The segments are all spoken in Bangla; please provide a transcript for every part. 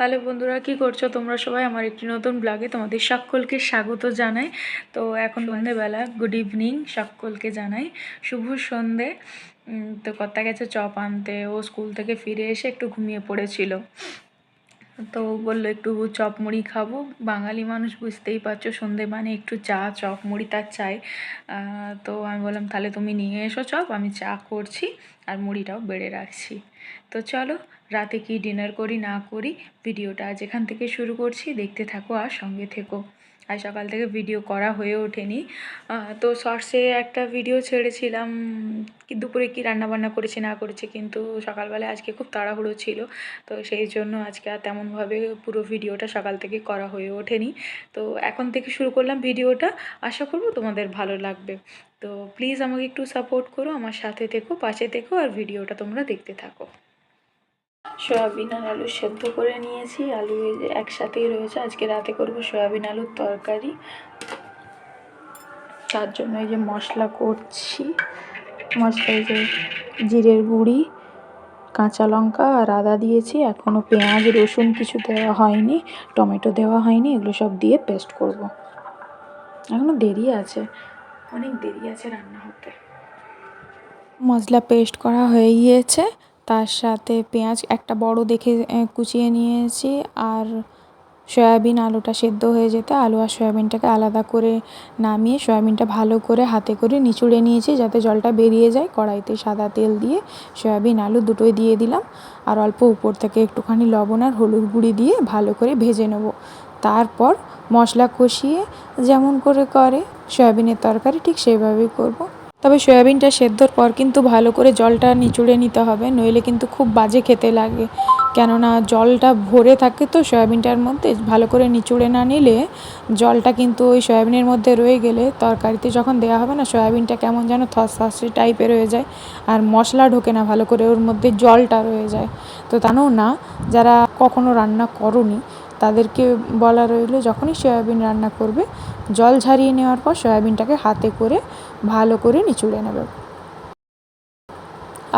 হ্যালো বন্ধুরা, কি করছ? তোমরা সবাই আমার একটি নতুন ব্লগে তোমাদের সকলকে স্বাগত জানাই। তো এখন সন্ধেবেলা গুড ইভিনিং সকলকে জানাই। শুভ সন্ধে তো কর্তা গেছে চপ আনতে, ও স্কুল থেকে ফিরে এসে একটু ঘুমিয়ে পড়েছিল। তো বলল, একটু চপ মুড়ি খাব। বাঙালি মানুষ বুঝতেই পারছ, সন্ধে মানে একটু চা চপ মুড়ি তার চাই। তো আমি বললাম, তাহলে তুমি নিয়ে এসো চপ, আমি চা করছি আর মুড়িটাও বেড়ে রাখছি। তো চলো, রাতে কি ডিনার করি না করি, ভিডিওটা আজ এখান থেকে শুরু করছি। দেখতে থাকো আর সঙ্গে থেকো। আজ সকাল থেকে ভিডিও করা হয়ে ওঠেনি। তো শর্টসে একটা ভিডিও ছেড়েছিলাম, কি দুপুরে কি রান্না বান্না করেছি না করেছি, কিন্তু সকালবেলায় আজকে খুব তাড়াহুড়ো ছিল, তো সেই জন্য আজকে আর তেমনভাবে পুরো ভিডিওটা সকাল থেকে করা হয়ে ওঠেনি। তো এখন থেকে শুরু করলাম ভিডিওটা আশা করব তোমাদের ভালো লাগবে। তো প্লিজ আমাকে একটু সাপোর্ট করো, আমার সাথে থেকো, পাশে থেকো, আর ভিডিওটা তোমরা দেখতে থাকো। সয়াবিন আর আলু সেদ্ধ করে নিয়েছি। আলু একসাথেই রয়েছে। আজকে রাতে করব সয়াবিন আলুর তরকারি। তার জন্য এই যে মশলা করছি। মশলা এই যে জিরের গুঁড়ি, কাঁচা লঙ্কা আর আদা দিয়েছি। এখনও পেঁয়াজ, রসুন কিছু দেওয়া হয়নি, টমেটো দেওয়া হয়নি, এগুলো সব দিয়ে পেস্ট করব। এখনও দেরি আছে। অনেক দেরি আছে রান্না হতে। মশলা পেস্ট করা হয়ে গিয়েছে। তার সাথে পেঁয়াজ একটা বড় দেখে কুচিয়ে নিয়েছি। আর সয়াবিন আলুটা সেদ্ধ হয়ে যেতে আলু আর সয়াবিনটাকে আলাদা করে নামিয়ে সয়াবিনটা ভালো করে হাতে করে নিচুড়ে নিয়েছি যাতে জলটা বেরিয়ে যায়। কড়াইতে সাদা তেল দিয়ে সয়াবিন আলু দুটোই দিয়ে দিলাম। আর অল্প উপর থেকে একটুখানি লবণ আর হলুদ গুঁড়ি দিয়ে ভালো করে ভেজে নেব। তারপর মশলা কষিয়ে যেমন করে করে সয়াবিনের তরকারি ঠিক সেইভাবেই করব। তবে সয়াবিনটা সেদ্ধর পর কিন্তু ভালো করে জলটা নিচুড়ে নিতে হবে, নইলে কিন্তু খুব বাজে খেতে লাগে। কেননা জলটা ভরে থাকে তো সয়াবিনটার মধ্যে, ভালো করে নিচুড়ে না নিলে জলটা কিন্তু ওই সয়াবিনের মধ্যে রয়ে গেলে তরকারিতে যখন দেওয়া হবে না, সয়াবিনটা কেমন যেন থসথসে টাইপের হয়ে যায় আর মশলা ঢোকে না, ভালো করে ওর মধ্যে জলটা রয়ে যায়। তো তাও না, যারা কখনো রান্না করনি তাদেরকে বলা রইল, যখনই সয়াবিন রান্না করবে, জল ঝারিয়ে নেওয়ার পর সয়াবিনটাকে হাতে করে ভালো করে নিচুড়ে নেবে।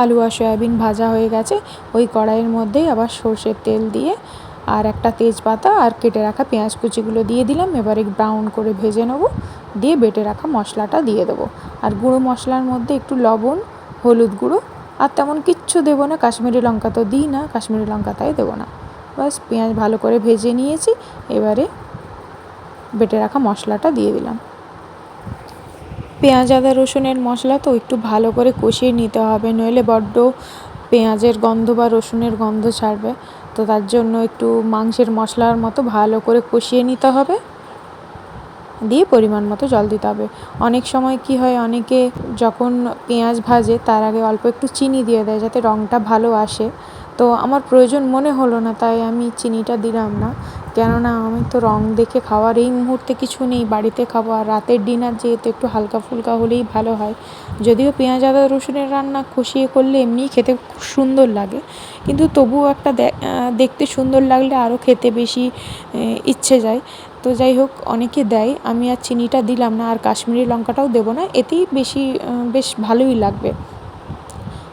আলু আর সয়াবিন ভাজা হয়ে গেছে। ওই কড়াইয়ের মধ্যেই আবার সর্ষের তেল দিয়ে আর একটা তেজপাতা আর কেটে রাখা পেঁয়াজ কুচিগুলো দিয়ে দিলাম। এবারে ব্রাউন করে ভেজে নেব, দিয়ে বেটে রাখা মশলাটা দিয়ে দেবো। আর গুঁড়ো মশলার মধ্যে একটু লবণ, হলুদ গুঁড়ো, আর তেমন কিচ্ছু দেবো না। কাশ্মীরি লঙ্কা তো দিই না, কাশ্মীরি লঙ্কা তাই দেবো না। বাস, পেঁয়াজ ভালো করে ভেজে নিয়েছি। এবারে বেটে রাখা মশলাটা দিয়ে দিলাম। পেঁয়াজ, আদা, রসুনের মশলা তো একটু ভালো করে কষিয়ে নিতে হবে, নইলে বড্ড পেঁয়াজের গন্ধ বা রসুনের গন্ধ ছাড়বে। তো তার জন্য একটু মাংসের মশলার মতো ভালো করে কষিয়ে নিতে হবে। দিয়ে পরিমাণ মতো জল দিতে হবে। অনেক সময় কি হয়, অনেকে যখন পেঁয়াজ ভাজে, তার আগে অল্প একটু চিনি দিয়ে দেয়, যাতে রঙটা ভালো আসে। তো আমার প্রয়োজন মনে হলো না, তাই আমি চিনিটা দিলাম না। কেননা আমি তো রং দেখে খাওয়ার এই মুহূর্তে কিছু নেই, বাড়িতে খাব আর রাতের ডিনার যেহেতু একটু হালকা ফুলকা হলেই ভালো হয়। যদিও পেঁয়াজ, আদা, রসুনের রান্না কষিয়ে করলে এমনিই খেতে খুব সুন্দর লাগে। কিন্তু তবুও একটা দেখতে সুন্দর লাগলে আরও খেতে বেশি ইচ্ছে যায়। তো যাই হোক, অনেকে দেয়, আমি আর চিনিটা দিলাম না আর কাশ্মীরি লঙ্কাটাও দেবো না, এতেই বেশি বেশ ভালোই লাগবে।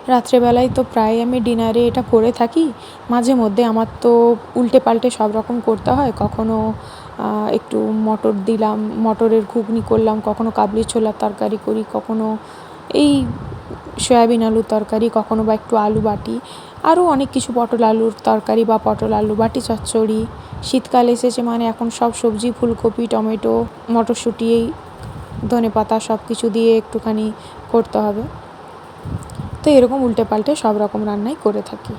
রাত্রেবেলায় তো প্রায় আমি ডিনারে এটা করে থাকি। মাঝে মধ্যে আমার তো উল্টে পাল্টে সব রকম করতে হয়। কখনো একটু মটর দিলাম, মটরের ঘুগনি করলাম, কখনো কাবলি ছোলার তরকারি করি, কখনো এই সয়াবিন আলুর তরকারি, কখনো বা একটু আলু বাটি। আরও অনেক কিছু পটল আলুর তরকারি বা পটল আলু বাটি, চচ্চড়ি। শীতকাল এসেছে মানে এখন সব সবজি, ফুলকপি, টমেটো, মটরশুঁটি এই ধনে পাতা সব কিছু দিয়ে একটুখানি করতে হবে। এরকম উল্টে পাল্টে সব রকম রান্নাই করে থাকি।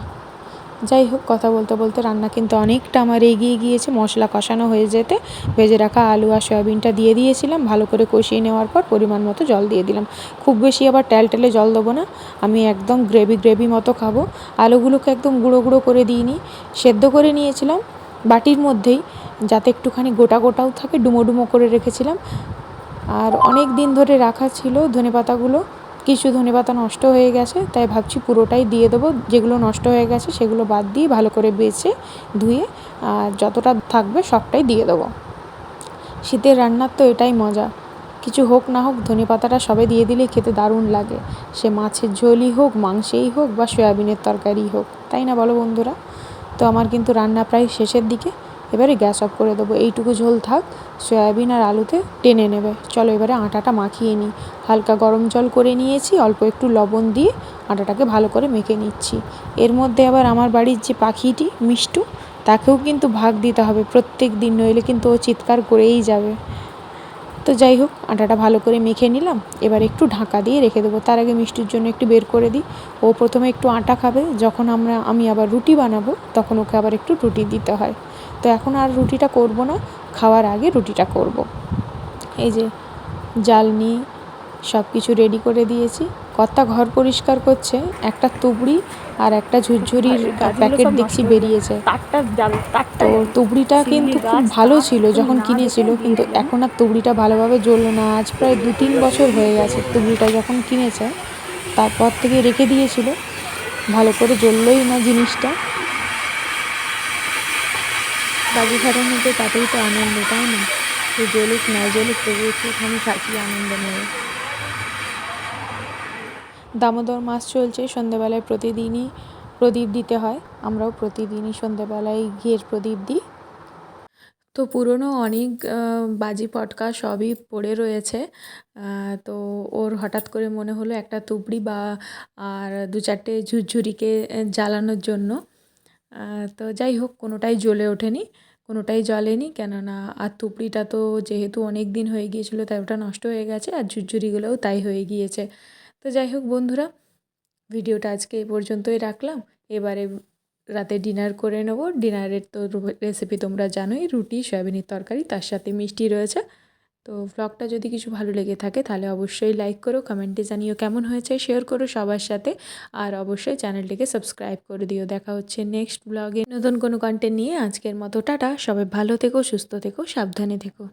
যাই হোক, কথা বলতে বলতে রান্না কিন্তু অনেকটা আমার এগিয়ে গিয়েছে। মশলা কষানো হয়ে যেতে ভেজে রাখা আলু আর সয়াবিনটা দিয়ে দিয়েছিলাম। ভালো করে কষিয়ে নেওয়ার পর পরিমাণ মতো জল দিয়ে দিলাম। খুব বেশি আবার টেলটেলে জল দেবো না। আমি একদম গ্রেভি গ্রেভি মতো খাব। আলুগুলোকে একদম গুঁড়ো গুঁড়ো করে দিইনি। সেদ্ধ করে নিয়েছিলাম। বাটির মধ্যেই যাতে একটুখানি গোটা গোটাও থাকে, ডুমো ডুমো করে রেখেছিলাম। আর অনেক দিন ধরে রাখা ছিল ধনেপাতাগুলো। কিছু ধনেপাতা নষ্ট হয়ে গেছে, তাই ভাবছি পুরোটাই দিয়ে দেবো। যেগুলো নষ্ট হয়ে গেছে সেগুলো বাদ দিয়ে ভালো করে বেছে, ধুয়ে, আর যতটা থাকবে সবটাই দিয়ে দেবো। শীতের রান্নার তো এটাই মজা। কিছু হোক না হোক ধনে পাতাটা সবে দিয়ে দিলেই খেতে দারুণ লাগে। সে মাছের ঝোলই হোক, মাংসেই হোক বা সয়াবিনের তরকারিই হোক, তাই না বলো বন্ধুরা? তো আমার কিন্তু রান্না প্রায় শেষের দিকে। এবারে গ্যাস অফ করে দেবো। এইটুকু ঝোল থাক, সয়াবিন আর আলুতে টেনে নেবে। চলো এবারে আটাটা মাখিয়ে নিই। হালকা গরম জল করে নিয়েছি, অল্প একটু লবণ দিয়ে আটাটাকে ভালো করে মেখে নিচ্ছি। এর মধ্যে আবার আমার বাড়ির যে পাখিটি, মিষ্টু, তাকেও কিন্তু ভাগ দিতে হবে। প্রত্যেক দিন নইলে কিন্তু ও চিৎকার করেই যাবে। তো যাই হোক, আটাটা ভালো করে মেখে নিলাম। এবার একটু ঢাকা দিয়ে রেখে দেবো। তার আগে মিষ্টির জন্য একটু বের করে দিই। ও প্রথমে একটু আটা খাবে। যখন আমরা, আমি আবার রুটি বানাবো, তখন ওকে আবার একটু রুটি দিতে হয়। তো এখন আর রুটিটা করব না খাওয়ার আগে রুটিটা করব। এই যে জালনি সব কিছু রেডি করে দিয়েছি। কর্তা ঘর পরিষ্কার করছে একটা তুবড়ি আর একটা ঝুরঝুরির প্যাকেট দেখছি বেরিয়েছে। তো তুবড়িটা কিন্তু খুব ভালো ছিল যখন কিনেছিল কিন্তু এখন আর তুবড়িটা ভালোভাবে জ্বললো না। আজ প্রায় দু তিন বছর হয়ে গেছে তুবড়িটা যখন কিনেছে তারপর থেকে রেখে দিয়েছিল। ভালো করে জ্বললোই না জিনিসটা। বাজি মধ্যে তাতেই তো আনন্দ, তাই না? তো জ্বলুক, না জ্বলুক তবু একটুখানি থাকি আনন্দ নেবে। দামোদর মাস চলছে সন্ধেবেলায় প্রতিদিনই প্রদীপ দিতে হয়। আমরাও প্রতিদিনই সন্ধেবেলায় ঘিয়ের প্রদীপ দিই। তো পুরনো অনেক বাজি পটকা সবই পড়ে রয়েছে। তো ওর হঠাৎ করে মনে হলো একটা তুবড়ি বা, আর দু চারটে ঝুরঝুরিকে জ্বালানোর জন্য। তো যাই হোক, কোনোটাই জ্বলে ওঠেনি, কোনোটাই জ্বলেনি। কেননা, আর তুবড়িটা তো যেহেতু অনেক দিন হয়ে গিয়েছিল, তাই ওটা নষ্ট হয়ে গেছে, আর ঝুরঝুরিগুলোও তাই হয়ে গিয়েছে। তো যাই হোক বন্ধুরা, ভিডিওটা আজকে এ পর্যন্তই রাখলাম। এবারে রাতে ডিনার করে নেব। ডিনারের তো রেসিপি তোমরা জানোই, রুটি, সয়াবিনের তরকারি, তার সাথে মিষ্টি রয়েছে। তো ব্লগটা যদি কিছু ভালো লেগে থাকে তাহলে অবশ্যই লাইক করো কমেন্টে জানিও কেমন হয়েছে শেয়ার করো সবার সাথে আর অবশ্যই চ্যানেলটিকে সাবস্ক্রাইব করে দিও। দেখা হচ্ছে নেক্সট ব্লগে নতুন কোনো কন্টেন্ট নিয়ে আজকের মতো, টাটা। সবাই ভালো থেকো, সুস্থ থেকো, সাবধানে থেকো।